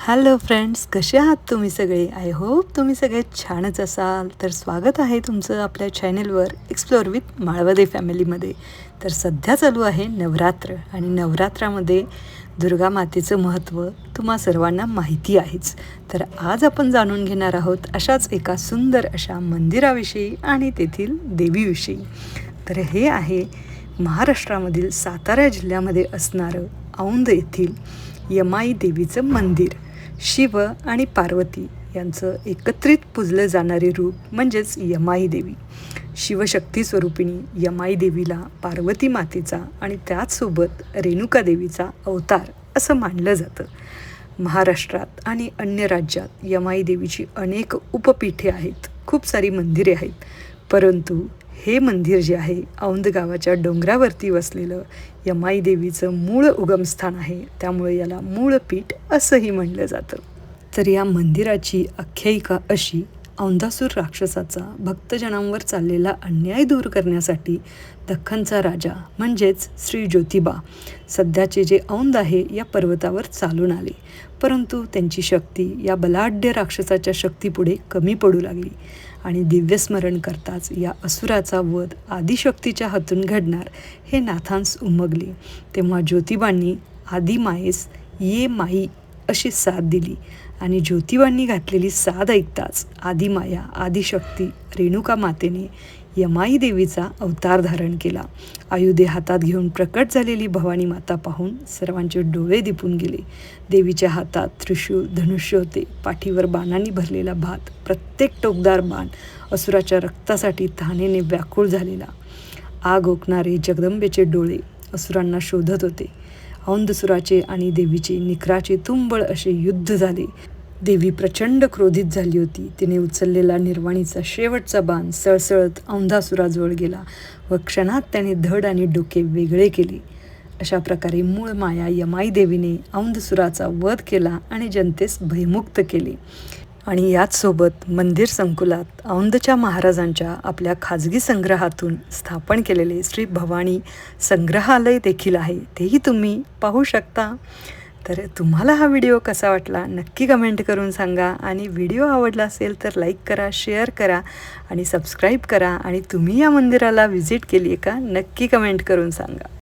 Hello friends कसे आहात तुम्ही सगळे? आय होप तुम्ही सगळे छानच असाल. तर स्वागत आहे तुमचं आपल्या चॅनेलवर एक्सप्लोअर विथ माळवदे फॅमिलीमध्ये तर सध्या चालू आहे नवरात्र आणि नवरात्रामध्ये दुर्गा मातेचं महत्त्व तुम्हा सर्वांना माहिती आहेच. तर आज आपण जाणून घेणार आहोत अशाच एका सुंदर अशा मंदिराविषयी आणि तेथील देवीविषयी. तर हे आहे महाराष्ट्रामधील सातारा जिल्ह्यामध्ये असणारं औंध येथील यमाई देवीचं मंदिर. शिव आणि पार्वती यांचं एकत्रित पूजलं जाणारे रूप म्हणजेच यमाई देवी. शिवशक्ती स्वरूपिणी यमाई देवीला पार्वती मातेचा आणि त्याचसोबत रेणुका देवीचा अवतार असं मानलं जातं. महाराष्ट्रात आणि अन्य राज्यात यमाई देवीची अनेक उपपीठे आहेत. खूप सारी मंदिरे आहेत. परंतु हे मंदिर जे आहे औंध गावाच्या डोंगरावरती वसलेलं यमाई देवीचं मूळ उगमस्थान आहे. त्यामुळे याला मूळपीठ असंही म्हणलं जातं. तर या मंदिराची आख्यायिका अशी औंधासूर राक्षसाचा भक्तजनांवर चाललेला अन्याय दूर करण्यासाठी दख्खनचा राजा म्हणजेच श्री ज्योतिबा सध्याचे जे औंध आहे या पर्वतावर चालून आले. परंतु त्यांची शक्ती या बलाढ्य राक्षसाच्या शक्तीपुढे कमी पडू लागली आणि दिव्यस्मरण करताच या असुराचा वध आदिशक्तीच्या हातून घडणार हे नाथांस उमगले. तेव्हा ज्योतिबांनी आदिमायेस ये माई अशी साथ दिली. आणि ज्योतिबांनी घातलेली साथ ऐकताच आदिमाया आदिशक्ती रेणुका मातेने यमाई देवीचा अवतार धारण केला. आयुधे हातात घेऊन प्रकट झालेली भवानी माता पाहून सर्वांचे डोळे दिपून गेले. देवीच्या हातात त्रिशूळ धनुष्य होते. पाठीवर बाणांनी भरलेला भात प्रत्येक टोकदार बाण असुराच्या रक्तासाठी तहानेने व्याकुळ झालेला. आग ओकणारे जगदंबेचे डोळे असुरांना शोधत होते. औंधसुराचे आणि देवीचे निखराचे तुंबळ असे युद्ध झाले. देवी प्रचंड क्रोधित झाली होती. तिने उचललेला निर्वाणीचा शेवटचा बाण सळसळत औंधासुराजवळ गेला व क्षणात त्याने धड आणि डोके वेगळे केले. अशा प्रकारे मूळ माया यमाई देवीने औंधसुराचा वध केला आणि जनतेस भयमुक्त केले. आणि याचसोबत मंदिर संकुलात औंधच्या महाराजांच्या आपल्या खाजगी संग्रहातून स्थापन केलेले श्री भवानी संग्रहालय देखील आहे तेही तुम्ही पाहू शकता. तर तुम्हाला हा व्हिडिओ कसा वाटला नक्की कमेंट करून सांगा आणि व्हिडिओ आवडला असेल तर लाईक करा शेअर करा आणि सबस्क्राईब करा आणि तुम्ही या मंदिराला व्हिजिट केली आहे का नक्की कमेंट करून सांगा.